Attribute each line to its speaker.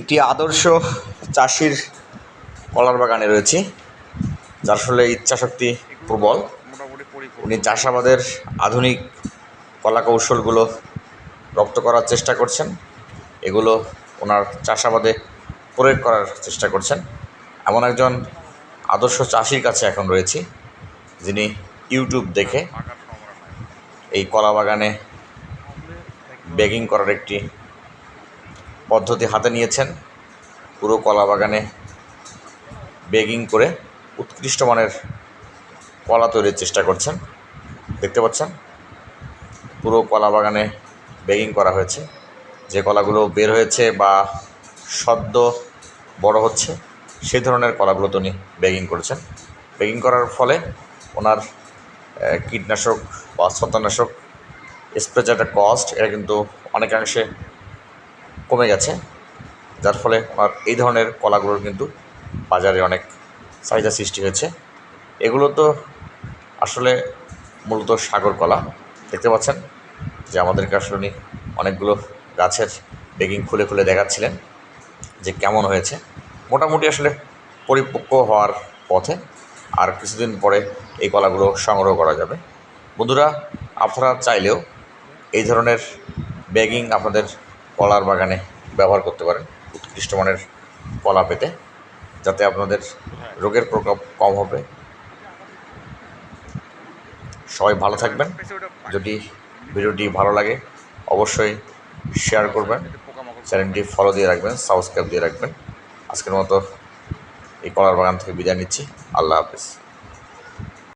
Speaker 1: একটি আদর্শ চাষির কলার বাগানে রয়েছি, যার আসলে ইচ্ছাশক্তি প্রবল। উনি চাষাবাদের আধুনিক কলা কৌশলগুলো রপ্ত করার চেষ্টা করছেন। এগুলো ওনার চাষাবাদে প্রয়োগ করার চেষ্টা করছেন। এমন একজন আদর্শ চাষির কাছে এখন রয়েছি, যিনি ইউটিউব দেখে এই কলা বাগানে বেগিং করার একটি পদ্ধতি হাতে নিয়েছেন। পুরো কলা বাগানে বেগিং করে উৎকৃষ্ট মানের কলা তৈরির চেষ্টা করছেন। দেখতে পাচ্ছেন? পুরো কলা বাগানে বেগিং করা হয়েছে। যে কলাগুলো বের হয়েছে বা সদ্য বড় হচ্ছে, সেই ধরনের কলাগুলো তিনি বেগিং করেছেন। বেগিং করার ফলে ওনার কীটনাশক বা ছত্রাকনাশক স্প্রে যেটা কস্ট এটা কিন্তু অনেকাংশে কমে গেছে, যার ফলে ওনার এই ধরনের কলাগুলোর কিন্তু বাজারে অনেক চাহিদা সৃষ্টি হয়েছে। এগুলো তো আসলে মূলত সাগর কলা, দেখতে পাচ্ছেন যে আমাদেরকে আসলে উনি অনেকগুলো গাছের বেগিং খুলে খুলে দেখাচ্ছিলেন যে কেমন হয়েছে। মোটামুটি আসলে পরিপক্ক হওয়ার পথে আর কিছুদিন পরে এই কলাগুলো সংগ্রহ করা যাবে। বন্ধুরা, আপনারা চাইলেও এই ধরনের ব্যাগিং আপনাদের কলার বাগানে ব্যবহার করতে পারেন উৎকৃষ্ট মানের কলা পেতে, যাতে আপনাদের রোগের প্রকোপ কম হবে। সবাই ভালো থাকবেন। যদি ভিডিওটি ভালো লাগে, অবশ্যই শেয়ার করবেন। চ্যানেলটি ফলো দিয়ে রাখবেন সাবস্ক্রাইব দিয়ে রাখবেন। আজকের মতো এই কলার বাগান থেকে বিদায় নিচ্ছি। আল্লাহ হাফেজ।